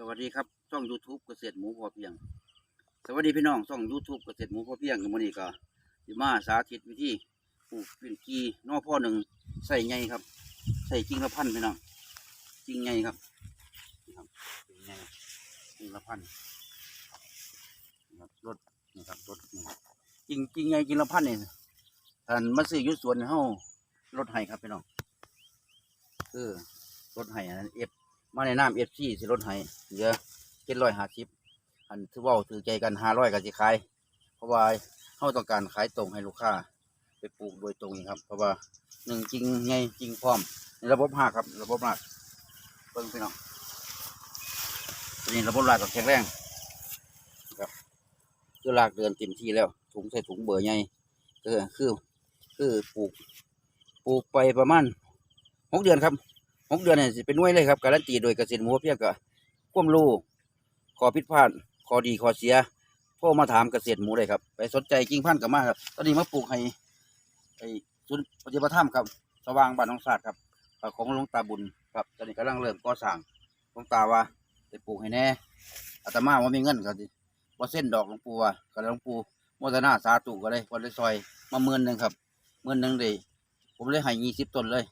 สวัสดีครับช่อง YouTube เกษตรหมูพอเพียง สวัสดีพี่น้องช่อง YouTube เกษตรหมูพอเพียงกับมันนี้ก็สิมาสาธิตวิธีปลูกเป็นกีนอพ่อหนึ่งใส่ไงครับ ใส่จริงละพันพี่น้องจริงไงครับนี่ครับจริงไงจริงละพันครับรถนี่ครับรถนี่จริงจริงไงจริงละพันเนี่ยท่านมาซื้อยุสวนเฮารถไห้ครับพี่น้องคือรถไห้อันนั้นเอฟ มาในน้ำเอฟซีสิลดให้เหลือเจ็ดร้อยห้าสิบอันถือว่าถือใจกันห้าร้อยก็สิขาย เพราะว่าเขาต้องการขายตรงให้ลูกค้า ไปปลูกโดยตรงครับ เพราะว่าหนึ่งจริงไงจริงพร้อมในระบบหักครับ ระบบหักเบิ่งพี่น้องตัวนี้ระบบรากก็แข็งแรงครับคือรากเดินเต็มที่แล้ว ถุงใส่ถุงเบอร์ใหญ่ก็คือคือปลูก ปลูกไปประมาณหกเดือนครับ หกเดือนเนี่ยสิเป็นน่วยเลยครับการันตีโดยเกษตรหมูเพียงกับความรู้ขอผิดพลาดขอดีขอเสียโทรมาถามเกษตรหมูเลยครับ ไปสนใจกิ่งพันธุ์กับมาครับ ตอนนี้มาปลูกให้ไอ้ศูนย์ปฏิบัติธรรมครับ สว่างบ้านหนองสาดครับของหลวงตาบุญครับ ตอนนี้กำลังเริ่มก่อสร้างหลวงตาว่าไปปลูกให้แน่อาตมาว่ามีเงินก็สิว่าเส้นดอกหลวงปู่ว่าก็หลวงปู่โมทนาสาธุก็เลยวันเลยซอยมาหมื่นหนึ่งครับหมื่นหนึ่งเลยผมเลยให้ยี่สิบต้นเลย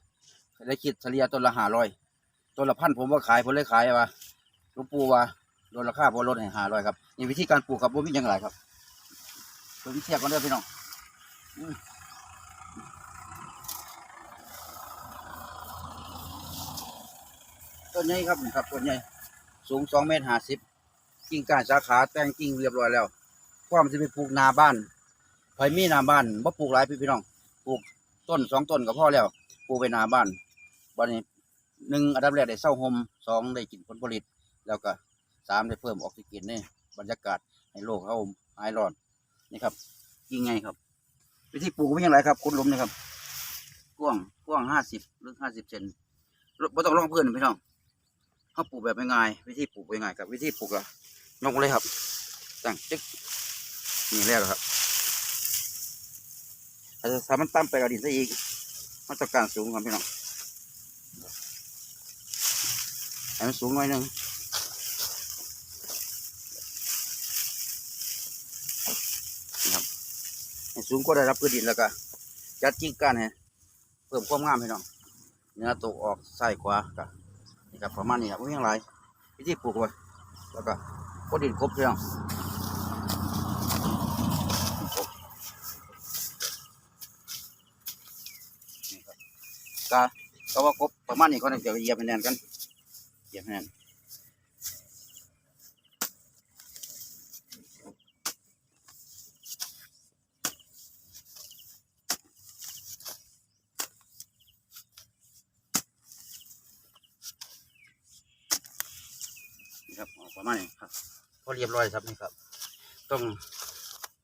ได้คิดเฉลี่ยต้นละห้าร้อยต้นละพันผมว่าขายผมเลยขายว่าลวงปู่ว่าลดราคาพอลดให้ห้าร้อยครับนี่วิธีการปลูกครับว่ามีอย่างไรครับตัววิเทียกันเด้อพี่น้องต้นใหญ่ครับนี่ครับต้นใหญ่สูงสองเมตรห้าสิบกิ่งก้านสาขาแต่งกิ่งเรียบร้อยแล้วความจะไปปลูกนาบ้านไผมีนาบ้านบ่ปลูกหลายพี่พี่น้องปลูกต้นสองต้นก็พอแล้วปลูกไปนาบ้าน วันนี้หนึ่งอันดับแรกได้เศร้าหมสองได้กินผลผลิต แล้วก็สามได้เพิ่มออกซิเจนในบรรยากาศให้โลกเขาหายร้อนนี่ครับยิงไงครับ วิธีปลูกเป็นยังไงครับคุณลุมนะครับกว้างกว้างห้าสิบหรือห้าสิบเซนไม่ต้องรองพื้นพี่น้องเขาปลูกแบบง่ายวิธีปลูกง่ายๆครับวิธีปลูกอะยกเลยครับตั้งจึ๊กนี่แล้วครับแต่ถ้ามันต่ำไปกับดินซะอีกมาตรการสูงครับพี่น้อง ให้มันสูงหน่อยหนึงนี่ครับให้สูงก็ได้รับพื้นดินแล้วก็จัดจิ้งกันให้เพิ่มความงามพี่น้องเนื้อตกออกซ้ายขวาก็นี่ครับประมาณนี้ครับไม่ยังไรวิธีปลูกไว้แล้วก็พดดินครบพี่น้องครับก็ก็ว่าครบประมาณนี้ก็ต้องจะเยียบแน่นกัน เหยียบให้แน่นครับออกประมาณนี้ครับพอเรียบร้อยครับนี่ครับ ต้อง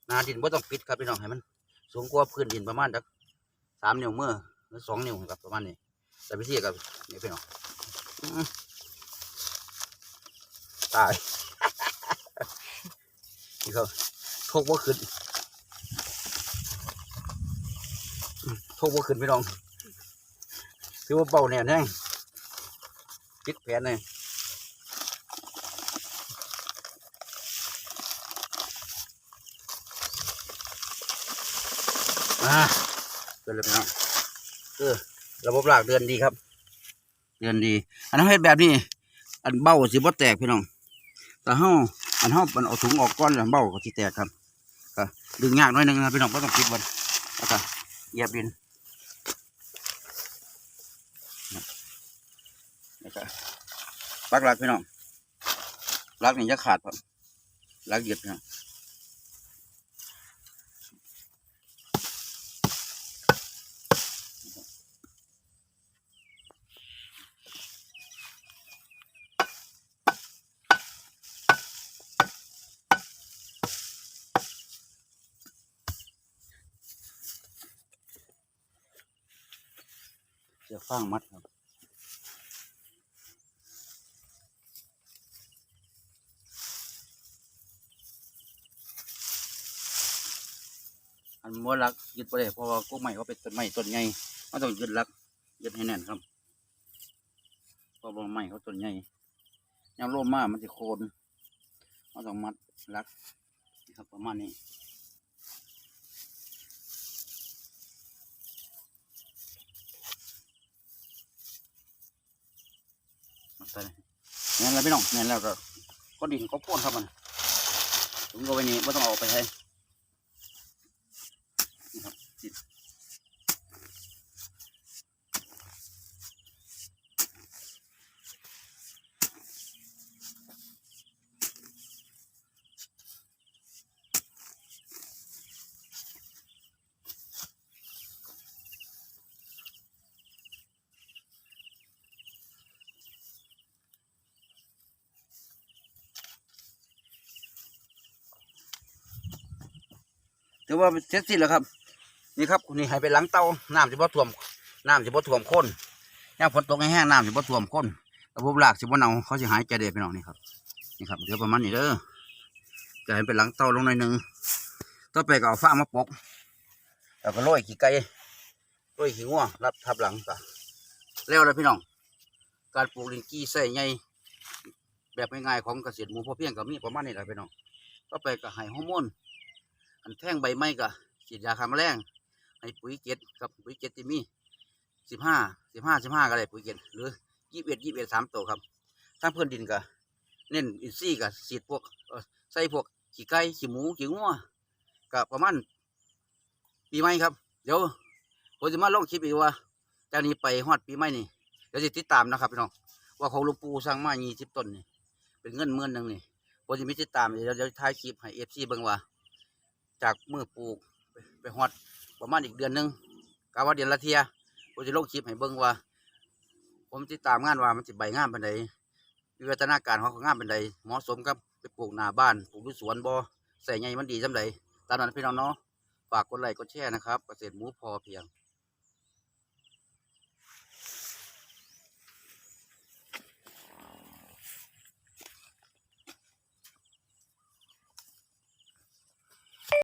นาดินไ่ต้องปิดครับพี่น้องให้มัน สูงกว่าพื้นดินประมาณสักสามนิ้วเมื่อหรือสองนิ้วครับประมาณนี้แต่วิธีกับนี่พี่น้องอ ตายนี่ครับโทกว่าขึ้นโทกว่าขึ้นพี่น้องถือว่าเบาแน่นแน่งปิดแผนเลยอ่าเกิดเลยพี่น้องคือระบบรากเดือนดีครับ เดือนดี อันนั้นเฮ็ดแบบนี้ อันเบ้าสิบ่แตกพี่น้อง แต่เฮาอันเฮามันเอาถุงออกก้อนแล้วเบ้าก็ที่แตกครับก็ดึงยากหน่อยนึงนะพี่น้องก็ต้องปิดบนแล้วก็เหยียบดินแล้วก็ปักหลักพี่น้องหลักนี่จะขาดครับหลักเหยียบพี่น้อง สือฟางมัดครับอันมัวลักยึดไปเลยเพราะว่ากุ้งใหม่เขาเป็นต้นไม้ต้นใหญ่เขาต้องยึดลักยึดให้แน่นครับเพราะว่าไม้เขาต้นใหญ่ยามลมมากมันจะโคนเราต้องมัดรักครับประมาณนี้ ตอาไปเลยงั้นแล้วพี่น้องงั้นแล้วก็ก็ดินก็พ่นครับมันผมก็ไปนี่ไม่ต้องเอาไปใช้ ถือว่าเสร็จสิ้นแล้วครับ นี่ครับนี่ให้ไปหลังเตาน้ำจะบ่ท่วมน้ำจะบ่ท่วมข้นย่างฝนตกแห้งน้ำจะบ่ท่วมข้นระบบหลากสิบ่เน่าเขาสิหายใจได้พี่น้องนี่ครับนี่ครับเดี๋ยวประมาณนี้เด้อจะให้ไปหลังเตาลงหน่อยหนึงต่อไปก็เอาฟ้ามาปกแล้วก็โรยขี้ไก่โรยขี้งัวรับทับหลังก็แล้วเลยพี่น้อง การปลูกลินกี้ใส่ใหญ่แบบง่ายๆของเกษตรหมูพอเพียงก็มีประมาณนี้แหละพี่น้องต่อไปก็ให้ฮอร์โมน อันแท่งใบไม้ก็ฉีดยาฆ่าแมลงให้ปุ๋ยเกล็ดกับปุ๋ยเกล็ดที่มีสิบห้าสิบห้าสิบห้าก็ได้ปุ๋ยเกล็ดหรือยี่สิบเอ็ดยี่สิบเอ็ดสามตัวครับถ้าเพื่อนดินก็เน้นอินทรีย์ก็ฉีดพวกใส่พวกขี้ไก่ขี้หมูขี้งัวก็ประมาณปีใหม่ครับ เดี๋ยวผมจะมาลองคลิปอีกว่าจากนี้ไปฮอดปีใหม่นี่เดี๋ยวจะติดตามนะครับพี่น้องว่าของหลวงปู่สร้างมายี่สิบต้นนี่เป็นเงินหมื่อนหนึ่งนี่ผมจะมีติดตามเดี๋ยวเดี๋ยวถ่ายคลิปให้เอฟซีเบิ่งว่า จากมือปลูกไปหอดประมาณอีกเดือนหนึงกาว่าเดือนละเทียผมจะลงคลิปให้เบิ้งว่า ผมติดตามงานว่ามันจะใบงามเป็นไดวิวัฒนาการของงามเป็นไดเหมาะสมกับไปปลูกหน้าบ้านปลูกที่สวนบ่อใส่ไงมันดีจำไดตามนั้นพี่น้องเนาะฝากกดไลค์กดแชร์นะครับเกษตรหมูพอเพียง